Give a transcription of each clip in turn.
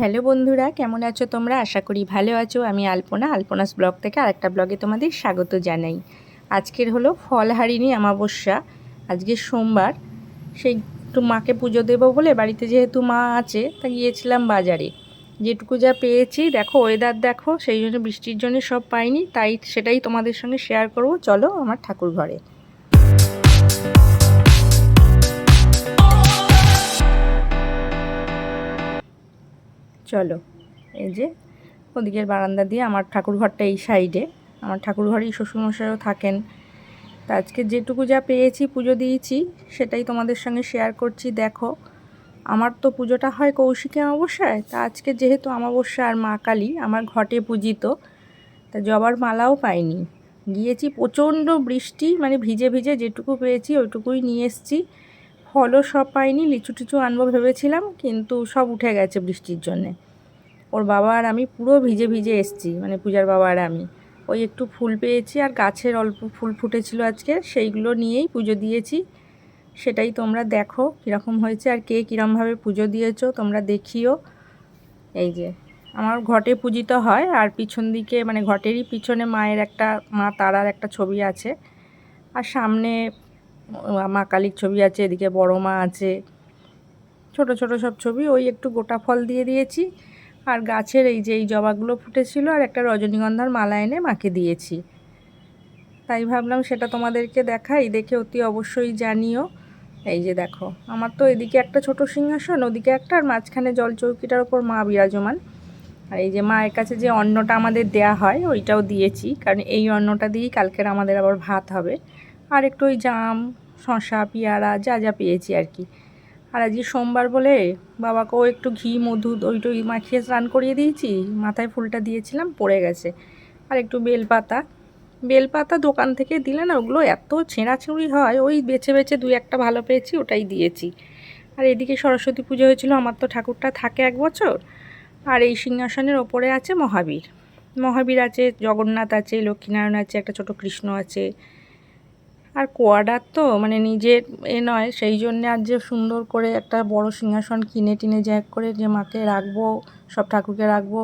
Hello বন্ধুরা, কেমন আছো তোমরা? আশা করি ভালো আছো। আমি আলপনা, আলপনাস ব্লগ থেকে আরেকটা ব্লগে তোমাদের স্বাগত জানাই। আজকের হলো ফলহারিণী অমাবস্যা। আজকে সোমবার। সেই একটু মাকে পুজো দেবো বলে বাড়িতে যেহেতু মা আছে, তা গিয়েছিলাম বাজারে। যেটুকু যা পেয়েছি, দেখো ওয়েদার দেখো, সেই জন্য বৃষ্টির জন্য সব পাইনি, তাই সেটাই তোমাদের সঙ্গে শেয়ার করব। চলো আমার ঠাকুর ঘরে চলো। এই যে, ওদিকের বারান্দা দিয়ে আমার ঠাকুর ঘরটা এই সাইডে। আমার ঠাকুর ঘরেই শ্বশুরমশাইও থাকেন। তা আজকে যেটুকু যা পেয়েছি পুজো দিয়েছি, সেটাই তোমাদের সঙ্গে শেয়ার করছি। দেখো, আমার তো পুজোটা হয় কৌশিকী অমাবস্যায়। তা আজকে যেহেতু অমাবস্যা আর মা কালী, আমার ঘটে পূজিত, তা জবার মালাও পাইনি। গিয়েছি প্রচণ্ড বৃষ্টি মানে ভিজে ভিজে যেটুকু পেয়েছি ওইটুকুই নিয়ে এসছি। ফলও সব পাইনি, লিচু টিচু আনব ভেবেছিলাম, কিন্তু সব উঠে গেছে বৃষ্টির জন্যে। ওর বাবা আর আমি পুরো ভিজে ভিজে এসছি মানে পূজার বাবা আর আমি। ওই একটু ফুল পেয়েছি আর গাছের অল্প ফুল ফুটেছিল আজকে, সেইগুলো নিয়েই পুজো দিয়েছি। সেটাই তোমরা দেখো কীরকম হয়েছে আর কে কীরমভাবে পুজো দিয়েছ, তোমরা দেখিও। এই যে, আমার ঘটে পূজিত হয় আর পিছন দিকে মানে ঘটেরই পিছনে মায়ের একটা, মা তারার একটা ছবি আছে। আর সামনে মা কালীর ছবি আছে, এদিকে বড় মা আছে। ছোট ছোট সব ছবি, ওই একটু গোটা ফল দিয়ে দিয়েছি। আর গাছের এই যে এই জবাগুলো ফুটেছিল, আর একটা রজনীগন্ধার মালা এনে মাকে দিয়েছি। তাই ভাবলাম সেটা তোমাদেরকে দেখাই, দেখে অতি অবশ্যই জানিও। এই যে দেখো, আমার তো এদিকে একটা ছোট সিংহাসন, ওদিকে একটা, আর মাঝখানে জল চৌকিটার ওপর মা বিরাজমান। আর এই যে মায়ের কাছে যে অন্নটা আমাদের দেয়া হয়, ওইটাও দিয়েছি, কারণ এই অন্নটা দিয়েই কালকের আমাদের আবার ভাত হবে। আর একটু ওই জাম শশা পেয়ারা, যা যা পেয়েছি আর কি। আর আজকে সোমবার বলে বাবাকেও একটু ঘি, মধু, দই টই মাখিয়ে স্নান করিয়ে দিয়েছি, মাথায় ফুলটা দিয়েছিলাম, পড়ে গেছে। আর একটু বেলপাতা। বেলপাতা দোকান থেকে দিলে না ওগুলো এত ছেঁড়াছুঁড়ি হয়, ওই বেছে বেছে দুই একটা ভালো পেয়েছি, ওটাই দিয়েছি। আর এদিকে সরস্বতী পুজো হয়েছিল, আমার তো ঠাকুরটা থাকে এক বছর। আর এই সিংহাসনের ওপরে আছে মহাবীর। মহাবীর আছে, জগন্নাথ আছে, লক্ষ্মীনারায়ণ আছে, একটা ছোট কৃষ্ণ আছে। আর কোয়াডার তো মানে নিজের এ নয়, সেই জন্যে আর যে সুন্দর করে একটা বড় সিংহাসন কিনে টিনে জ্যাক করে যে মাকে রাখব, সব ঠাকুরকে রাখব,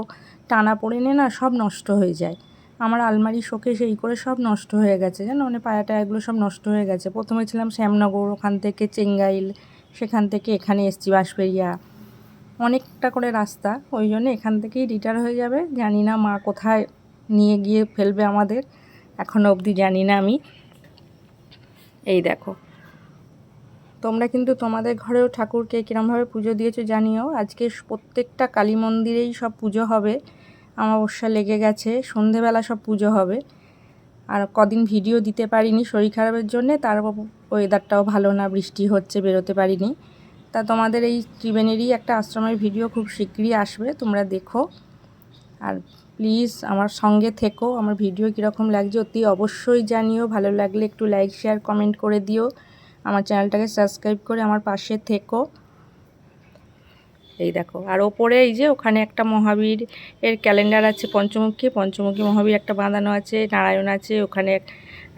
টানা পড়ে নে না সব নষ্ট হয়ে যায়। আমার আলমারি শোকে সেই করে সব নষ্ট হয়ে গেছে, জানো? মানে পায়া টায়াগুলো সব নষ্ট হয়ে গেছে। প্রথমে ছিলাম শ্যামনগর, ওখান থেকে চেঙ্গাইল, সেখান থেকে এখানে এসছি বাঁশবেরিয়া অনেকটা করে রাস্তা, ওই জন্য এখান থেকেই রিটায়ার হয়ে যাবে। জানি না মা কোথায় নিয়ে গিয়ে ফেলবে আমাদের। এখনও অবধি জানি না আমি। এই দেখো। তোমরা কিন্তু তোমাদের ঘরেও ঠাকুরকে কীরমভাবে পুজো দিয়েছ জানিও। আজকে প্রত্যেকটা কালী মন্দিরেই সব পুজো হবে। অমাবস্যা লেগে গেছে, সন্ধেবেলা সব পুজো হবে। আর কদিন ভিডিও দিতে পারিনি শরীর খারাপের জন্যে, তার ওয়েদারটাও ভালো না, বৃষ্টি হচ্ছে, বেরোতে পারিনি। তা তোমাদের এই ত্রিবেণীরই একটা আশ্রমের ভিডিও খুব শীঘ্রই আসবে, তোমরা দেখো। আর প্লিজ আমার সঙ্গে থেকো। আমার ভিডিও কীরকম লাগছে অতি অবশ্যই জানিও। ভালো লাগলে একটু লাইক শেয়ার কমেন্ট করে দিও। আমার চ্যানেলটাকে সাবস্ক্রাইব করে আমার পাশে থেকো। এই দেখো, আর ওপরে এই যে ওখানে একটা মহাবীর এর ক্যালেন্ডার আছে পঞ্চমুখী। পঞ্চমুখী মহাবীর একটা বাঁধানো আছে, নারায়ণ আছে, ওখানে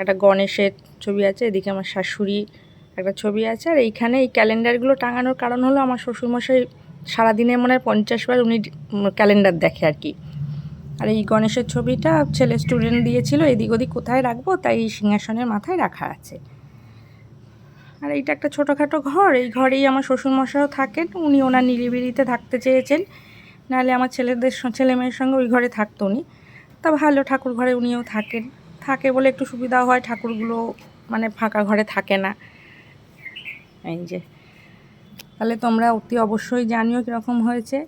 একটা গণেশের ছবি আছে, এদিকে আমার শাশুড়ি একটা ছবি আছে। আর এইখানে এই ক্যালেন্ডারগুলো টাঙানোর কারণ হলো আমার শ্বশুরমশাই সারাদিনে মনে হয় পঞ্চাশবার উনি ক্যালেন্ডার দেখে আর কি। আর এই গণেশের ছবিটা ছেলে স্টুডেন্ট দিয়েছিল, এদিক ওদিক কোথায় রাখব? তাই এই সিংহাসনের মাথায় রাখা আছে। আর এইটা একটা ছোটোখাটো ঘর, এই ঘরেই আমার শ্বশুরমশাইও থাকেন, উনি ওনার নিরিবিলিতে থাকতে চেয়েছেন। নাহলে আমার ছেলেদের ছেলে মেয়ের সঙ্গে ওই ঘরে থাকতো উনি। তা ভালো, ঠাকুর ঘরে উনিও থাকেন। থাকে বলে একটু সুবিধা হয়, ঠাকুরগুলো মানে ফাঁকা ঘরে থাকে না। এই যে। তাহলে তোমরা অতি অবশ্যই জানিও কীরকম হয়েছে।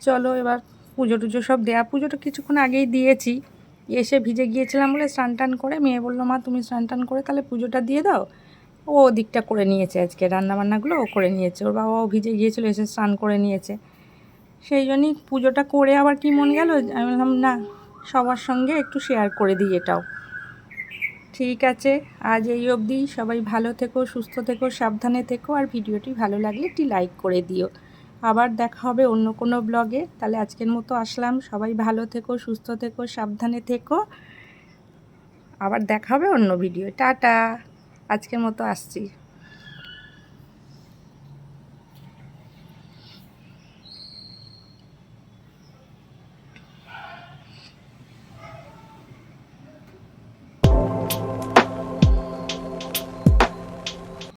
চলো এবার পুজো টুজো সব দেয়া। পুজোটা কিছুক্ষণ আগেই দিয়েছি। এসে ভিজে গিয়েছিলাম বলে স্নান টান করে মেয়ে বলল, মা, তুমি স্নান টান করে তাহলে পুজোটা দিয়ে দাও। ও দিকটা করে নিয়েছে আজকে, রান্নাবান্নাগুলো ও করে নিয়েছে। ওর বাবাও ভিজে গিয়েছিল, এসে স্নান করে নিয়েছে। সেই জন্যই পুজোটা করে আবার কি মন গেল? আমি বললাম, না, সবার সঙ্গে একটু শেয়ার করে দিই এটাও। ঠিক আছে, আজ এই অবধি। সবাই ভালো থেকো, সুস্থ থেকো, সাবধানে থেকো। আর ভিডিওটি ভালো লাগলে একটি লাইক করে দিও। আবার দেখা হবে অন্য কোনো ব্লগে। তাহলে আজকের মতো আসলাম। সবাই ভালো থেকো, সুস্থ থেকো, সাবধানে থেকো। আবার দেখা হবে অন্য ভিডিও। টাটা। আজকের মতো আসছি।